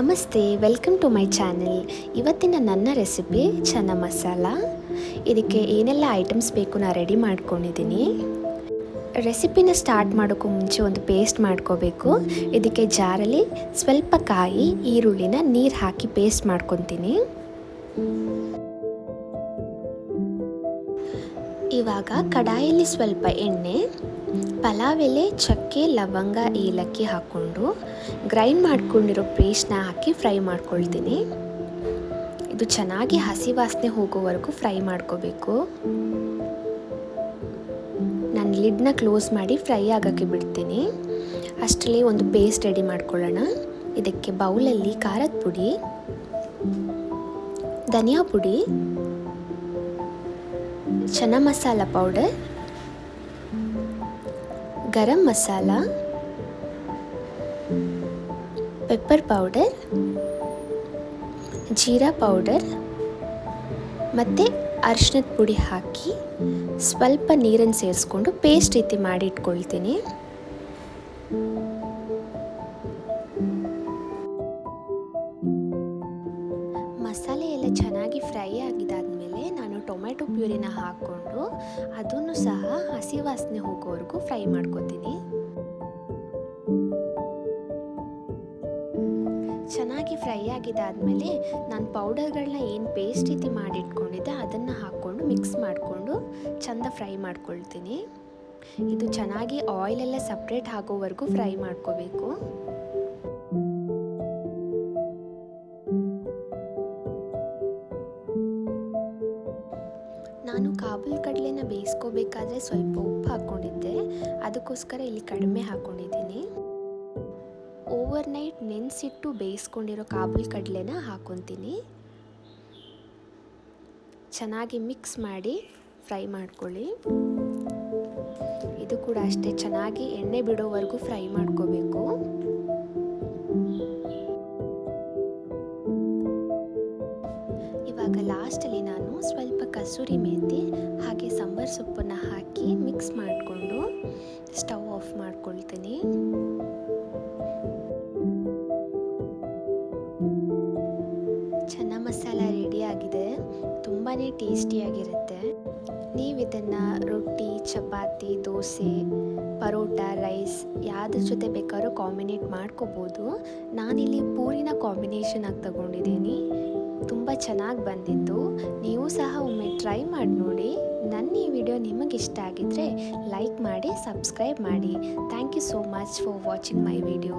ನಮಸ್ತೆ welcome to my channel ಇವತ್ತಿನ ನನ್ನ ರೆಸಿಪಿ ಚನ್ನ ಮಸಾಲ ಇದಕ್ಕೆ ಏನೆಲ್ಲ ಐಟಮ್ಸ್ ಬೇಕು ನಾನು ರೆಡಿ ಮಾಡ್ಕೊಂಡಿದ್ದೀನಿ. ರೆಸಿಪಿನ ಸ್ಟಾರ್ಟ್ ಮಾಡೋಕ್ಕೂ ಮುಂಚೆ ಒಂದು ಪೇಸ್ಟ್ ಮಾಡ್ಕೋಬೇಕು. ಇದಕ್ಕೆ ಜಾರಲ್ಲಿ ಸ್ವಲ್ಪ ಕಾಯಿ, ಈರುಳ್ಳಿನ ನೀರು ಹಾಕಿ ಪೇಸ್ಟ್ ಮಾಡ್ಕೊತೀನಿ. ಇವಾಗ ಕಡಾಯಲ್ಲಿ ಸ್ವಲ್ಪ ಎಣ್ಣೆ, ಪಲಾವ್ ಎಲೆ, ಚಕ್ಕೆ, ಲವಂಗ, ಏಲಕ್ಕಿ ಹಾಕ್ಕೊಂಡು ಗ್ರೈಂಡ್ ಮಾಡ್ಕೊಂಡಿರೋ ಪೇಸ್ಟ್ನ ಹಾಕಿ ಫ್ರೈ ಮಾಡ್ಕೊಳ್ತೀನಿ. ಇದು ಚೆನ್ನಾಗಿ ಹಸಿ ವಾಸನೆ ಹೋಗೋವರೆಗೂ ಫ್ರೈ ಮಾಡ್ಕೋಬೇಕು. ನಾನು ಲಿಡ್ನ ಕ್ಲೋಸ್ ಮಾಡಿ ಫ್ರೈ ಆಗೋಕ್ಕೆ ಬಿಡ್ತೀನಿ. ಅಷ್ಟರಲ್ಲಿ ಒಂದು ಪೇಸ್ಟ್ ರೆಡಿ ಮಾಡ್ಕೊಳ್ಳೋಣ. ಇದಕ್ಕೆ ಬೌಲಲ್ಲಿ ಖಾರದ ಪುಡಿ, ಧನಿಯಾ ಪುಡಿ chana masala powder, garam masala pepper powder jeera powder ಮತ್ತು ಅರಿಶಿನದ ಪುಡಿ ಹಾಕಿ ಸ್ವಲ್ಪ ನೀರನ್ನು ಸೇರಿಸ್ಕೊಂಡು ಪೇಸ್ಟ್ ರೀತಿ ಮಾಡಿ ಇಟ್ಕೊಳ್ತೀನಿ. ಮಸಾಲೆ ಎಲ್ಲ ಚೆನ್ನಾಗಿ ಫ್ರೈ ಆಗಿದ್ದಾದಮೇಲೆ ನಾನು ಟೊಮೆಟೊ ಪ್ಯೂರಿನ ಹಾಕ್ಕೊಂಡು ಅದನ್ನು ಸಹ ಹಸಿ ವಾಸನೆ ಹೋಗೋವರೆಗೂ ಫ್ರೈ ಮಾಡ್ಕೋತೀನಿ. ಚೆನ್ನಾಗಿ ಫ್ರೈ ಆಗಿದ್ದಾದಮೇಲೆ ನಾನು ಪೌಡರ್ಗಳನ್ನ ಏನು ಪೇಸ್ಟ್ ರೀತಿ ಮಾಡಿಟ್ಕೊಂಡಿದ್ದೆ, ಅದನ್ನು ಹಾಕ್ಕೊಂಡು ಮಿಕ್ಸ್ ಮಾಡಿಕೊಂಡು ಚೆಂದ ಫ್ರೈ ಮಾಡ್ಕೊಳ್ತೀನಿ. ಇದು ಚೆನ್ನಾಗಿ ಆಯಿಲೆಲ್ಲ ಸಪ್ರೇಟ್ ಆಗೋವರೆಗೂ ಫ್ರೈ ಮಾಡ್ಕೋಬೇಕು. ನಾನು ಕಾಬೂಲ್ ಕಡಲೆನ ಬೇಯಿಸ್ಕೋಬೇಕಾದ್ರೆ ಸ್ವಲ್ಪ ಉಪ್ಪು ಹಾಕ್ಕೊಂಡಿದ್ದೆ, ಅದಕ್ಕೋಸ್ಕರ ಇಲ್ಲಿ ಕಡಿಮೆ ಹಾಕ್ಕೊಂಡಿದ್ದೀನಿ. ಓವರ್ ನೈಟ್ ನೆನೆಸಿಟ್ಟು ಬೇಯಿಸ್ಕೊಂಡಿರೋ ಕಾಬೂಲ್ ಕಡಲೆನ ಹಾಕೊತೀನಿ. ಚೆನ್ನಾಗಿ ಮಿಕ್ಸ್ ಮಾಡಿ ಫ್ರೈ ಮಾಡ್ಕೊಳ್ಳಿ. ಇದು ಕೂಡ ಅಷ್ಟೇ, ಚೆನ್ನಾಗಿ ಎಣ್ಣೆ ಬಿಡೋವರೆಗೂ ಫ್ರೈ ಮಾಡ್ಕೋಬೇಕು. ಇವಾಗ ಲಾಸ್ಟಲ್ಲಿ ನಾನು ಸ್ವಲ್ಪ ಕಸೂರಿ ಮೆಂತಿ ಹಾಗೆ ಸಾಂಬಾರ್ ಸೊಪ್ಪನ್ನು ಹಾಕಿ ಮಿಕ್ಸ್ ಮಾಡಿಕೊಂಡು ಸ್ಟವ್ ಆಫ್ ಮಾಡ್ಕೊಳ್ತೀನಿ. ಚೆನ್ನ ಮಸಾಲ ರೆಡಿಯಾಗಿದೆ ತುಂಬಾ ಟೇಸ್ಟಿಯಾಗಿರುತ್ತೆ ನೀವು ಇದನ್ನು ರೊಟ್ಟಿ, ಚಪಾತಿ, ದೋಸೆ, ಪರೋಟ ರೈಸ್ ಯಾವುದ್ರ ಜೊತೆ ಬೇಕಾದ್ರೂ ಕಾಂಬಿನೇಟ್ ಮಾಡ್ಕೋಬೋದು. ನಾನಿಲ್ಲಿ ಪೂರಿನ ಕಾಂಬಿನೇಷನ್ ಆಗಿ ತಗೊಂಡಿದ್ದೀನಿ. ತುಂಬ ಚೆನ್ನಾಗಿ ಬಂದಿತ್ತು. ನೀವು ಸಹ ಒಮ್ಮೆ ಟ್ರೈ ಮಾಡಿ ನೋಡಿ. ನನ್ನ ಈ ವಿಡಿಯೋ ನಿಮಗೆ ಇಷ್ಟ ಆಗಿದ್ದರೆ ಲೈಕ್ ಮಾಡಿ ಸಬ್ಸ್ಕ್ರೈಬ್ ಮಾಡಿ. Thank you so much for watching my video